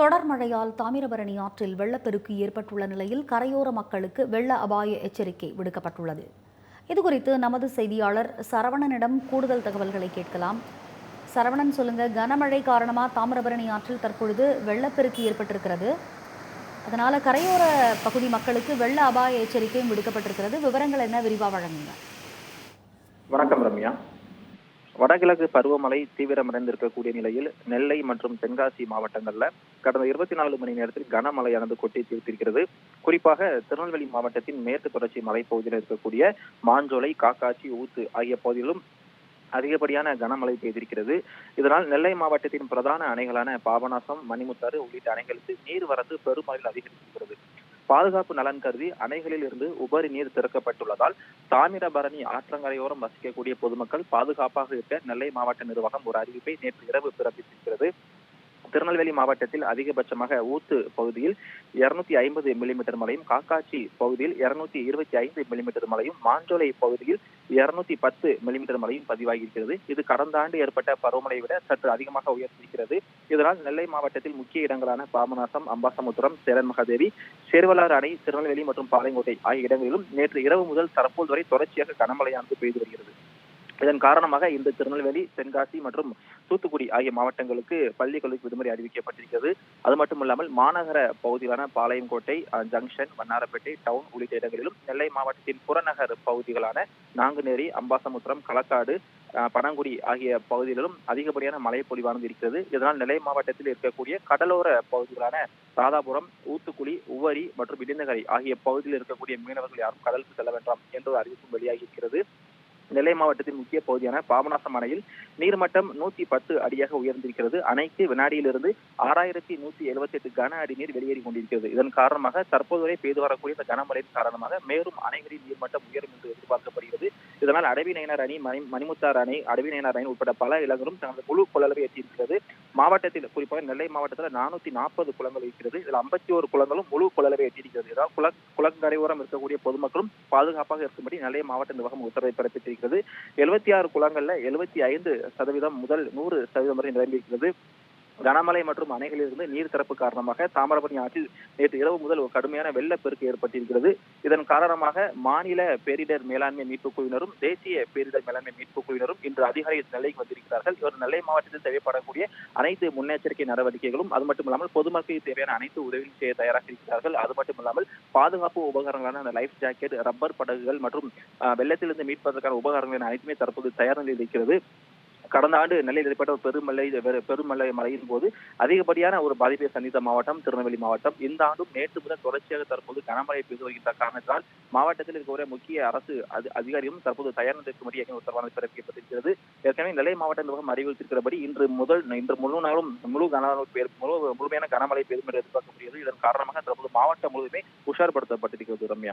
தொடர் மழையால் தாமிரபரணி ஆற்றில் வெள்ளப்பெருக்கு ஏற்பட்டுள்ள நிலையில் கரையோர மக்களுக்கு வெள்ள அபாய எச்சரிக்கை விடுக்கப்பட்டுள்ளது. இதுகுறித்து நமது செய்தியாளர் சரவணனிடம் கூடுதல் தகவல்களை கேட்கலாம். சரவணன் சொல்லுங்க கனமழை காரணமா தாமிரபரணி ஆற்றில் தற்பொழுது வெள்ளப்பெருக்கு ஏற்பட்டிருக்கிறது. அதனால கரையோர பகுதி மக்களுக்கு வெள்ள அபாய எச்சரிக்கையும் விடுக்கப்பட்டிருக்கிறது. விவரங்கள் என்ன? விரிவாக வழங்குங்க. வணக்கம் ரம்யா. வடகிழக்கு பருவமழை தீவிரமடைந்திருக்கக்கூடிய நிலையில் நெல்லை மற்றும் தென்காசி மாவட்டங்கள்ல கடந்த இருபத்தி நாலு மணி நேரத்தில் கனமழையானது கொட்டி தீர்த்திருக்கிறது. குறிப்பாக திருநெல்வேலி மாவட்டத்தின் மேற்கு தொடர்ச்சி மலைப்பகுதியில் இருக்கக்கூடிய மாஞ்சோலை காக்காச்சி ஊத்து ஆகிய பகுதிகளிலும் அதிகப்படியான கனமழை பெய்திருக்கிறது. இதனால் நெல்லை மாவட்டத்தின் பிரதான அணைகளான பாபநாசம் மணிமுத்தாறு உள்ளிட்ட அணைகளுக்கு நீர்வரத்து பெருமளவில் அதிகரித்திருக்கிறது. பாதுகாப்பு நலன் கருதி அணைகளில் இருந்து உபரி நீர் திறக்கப்பட்டுள்ளதால் தாமிரபரணி ஆற்றங்கரையோரம் வசிக்கக்கூடிய பொதுமக்கள் பாதுகாப்பாக இருக்க நெல்லை மாவட்ட நிர்வாகம் ஒரு அறிவிப்பை நேற்று இரவு பிறப்பித்திருக்கிறது. திருநெல்வேலி மாவட்டத்தில் அதிகபட்சமாக ஊத்து பகுதியில் இருநூத்தி ஐம்பது மில்லிமீட்டர் மழையும் காக்காட்சி பகுதியில் இருநூத்தி இருபத்தி ஐந்து மில்லிமீட்டர் மழையும் மாஞ்சோலை பகுதியில் இருநூத்தி பத்து மில்லிமீட்டர் மழையும் பதிவாகியிருக்கிறது. இது கடந்த ஆண்டு ஏற்பட்ட பருவமழையை விட சற்று அதிகமாக உயர்ந்திருக்கிறது. இதனால் நெல்லை மாவட்டத்தில் முக்கிய இடங்களான பாபநாசம் அம்பாசமுத்திரம் சேரன் மகாதேவி சேர்வலாறு அணை திருநெல்வேலி மற்றும் பாளையங்கோட்டை ஆகிய இடங்களிலும் நேற்று இரவு முதல் தற்போது வரை தொடர்ச்சியாக கனமழையானது பெய்து வருகிறது. இதன் காரணமாக இன்று திருநெல்வேலி தென்காசி மற்றும் தூத்துக்குடி ஆகிய மாவட்டங்களுக்கு பள்ளி விடுமுறை அறிவிக்கப்பட்டிருக்கிறது. அது மட்டுமல்லாமல் மாநகர பகுதிகளான பாளையங்கோட்டை ஜங்ஷன் வண்ணாரப்பேட்டை டவுன் உள்ளிட்ட இடங்களிலும் நெல்லை மாவட்டத்தின் புறநகர் பகுதிகளான நாங்குநேரி அம்பாசமுத்திரம் களக்காடு அஹ், பனங்குடி ஆகிய பகுதிகளிலும் அதிகப்படியான மழை பொழிவானது இருக்கிறது. இதனால் நெல்லை மாவட்டத்தில் இருக்கக்கூடிய கடலோர பகுதிகளான ராதாபுரம் ஊத்துக்குழி உவரி மற்றும் இடிந்தகரை ஆகிய பகுதியில் இருக்கக்கூடிய மீனவர்கள் யாரும் கடலுக்கு செல்ல வேண்டாம் என்ற ஒரு அறிவிப்பும் வெளியாகி இருக்கிறது. நெல்லை மாவட்டத்தின் முக்கிய பகுதியான பாபநாசம் அணையில் நீர்மட்டம் நூத்தி பத்து அடியாக உயர்ந்திருக்கிறது. அணைக்கு வினாடியிலிருந்து ஆறாயிரத்தி நூத்தி எழுபத்தி எட்டு கன அடி நீர் வெளியேறி கொண்டிருக்கிறது. இதன் காரணமாக தற்போது வரை பெய்து வரக்கூடிய இந்த கனமழையின் காரணமாக மேலும் அணைகளின் நீர்மட்டம் உயரும் என்று எதிர்பார்க்கப்படுகிறது. இதனால் அடவி நயனார் அணி மணி மணிமுத்தார் அணை அடவி நயனார் அணி உட்பட பல இடங்களும் தனது முழு கொள்ளளவை எட்டியிருக்கிறது. மாவட்டத்தில் குறிப்பாக நெல்லை மாவட்டத்தில் நானூத்தி நாற்பது குளங்கள் இருக்கிறது. இதில் ஐம்பத்தி ஒரு குளங்களும் முழு கொள்ளளவை எட்டியிருக்கிறது இதாவது குள குளங்கரையோரம் இருக்கக்கூடிய பொதுமக்களும் பாதுகாப்பாக இருக்கும்படி நெல்லை மாவட்ட நிர்வாகம் உத்தரவை பிறப்பித்திருக்கிறது. எழுபத்தி ஆறு குளங்கள்ல எழுபத்தி ஐந்து சதவீதம் முதல் நூறு சதவீதம் வரை நிரம்பியிருக்கிறது. கனமழை மற்றும் அணைகளிலிருந்து நீர் திறப்பு காரணமாக தாமிரபரணி ஆற்றில் நேற்று இரவு முதல் ஒரு கடுமையான வெள்ளப்பெருக்கு ஏற்பட்டிருக்கிறது. இதன் காரணமாக மாநில பேரிடர் மேலாண்மை மீட்புக் குழுவினரும் தேசிய பேரிடர் மேலாண்மை மீட்புக் குழுவினரும் இன்று அதிகாலை நெல்லைக்கு வந்திருக்கிறார்கள். இவர் நெல்லை மாவட்டத்தில் தேவைப்படக்கூடிய அனைத்து முன்னெச்சரிக்கை நடவடிக்கைகளும் அது மட்டுமில்லாமல் பொதுமக்களுக்கு தேவையான அனைத்து உதவியும் செய்ய தயாராக இருக்கிறார்கள். அது மட்டும் இல்லாமல் பாதுகாப்பு உபகரணங்களான அந்த லைஃப் ஜாக்கெட் ரப்பர் படகுகள் மற்றும் வெள்ளத்திலிருந்து மீட்பதற்கான உபகரணங்கள் அனைத்துமே தற்போது தயார் நிலையில் இருக்கிறது. கடந்த ஆண்டு நெல்லையில் ஏற்பட்ட ஒரு பெருமழை பெருமலை பெருமழை மழையின் போது அதிகப்படியான ஒரு பாதிப்பை சந்தித்த மாவட்டம் திருநெல்வேலி மாவட்டம். இந்த ஆண்டும் நேற்று முதல் தொடர்ச்சியாக தற்போது கனமழை பெய்து வருகின்ற காரணத்தால் மாவட்டத்தில் இருக்கக்கூடிய முக்கிய அரசு அதி- அதிகாரியும் தற்போது தயார் நிலைக்கும்படி எங்கள் உத்தரவாதம் பிறப்பிக்கப்பட்டிருக்கிறது ஏற்கனவே நெல்லை மாவட்ட நிர்வாகம் அறிவித்திருக்கிறபடி இன்று முதல் இன்று முழு நாளும் முழு கனமழை முழு முழுமையான கனமழை பெய்யும் என்று எதிர்பார்க்கப்படுகிறது. இதன் காரணமாக தற்போது மாவட்டம் முழுவதுமே உஷார்படுத்தப்பட்டிருக்கிறது ரம்யா.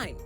nine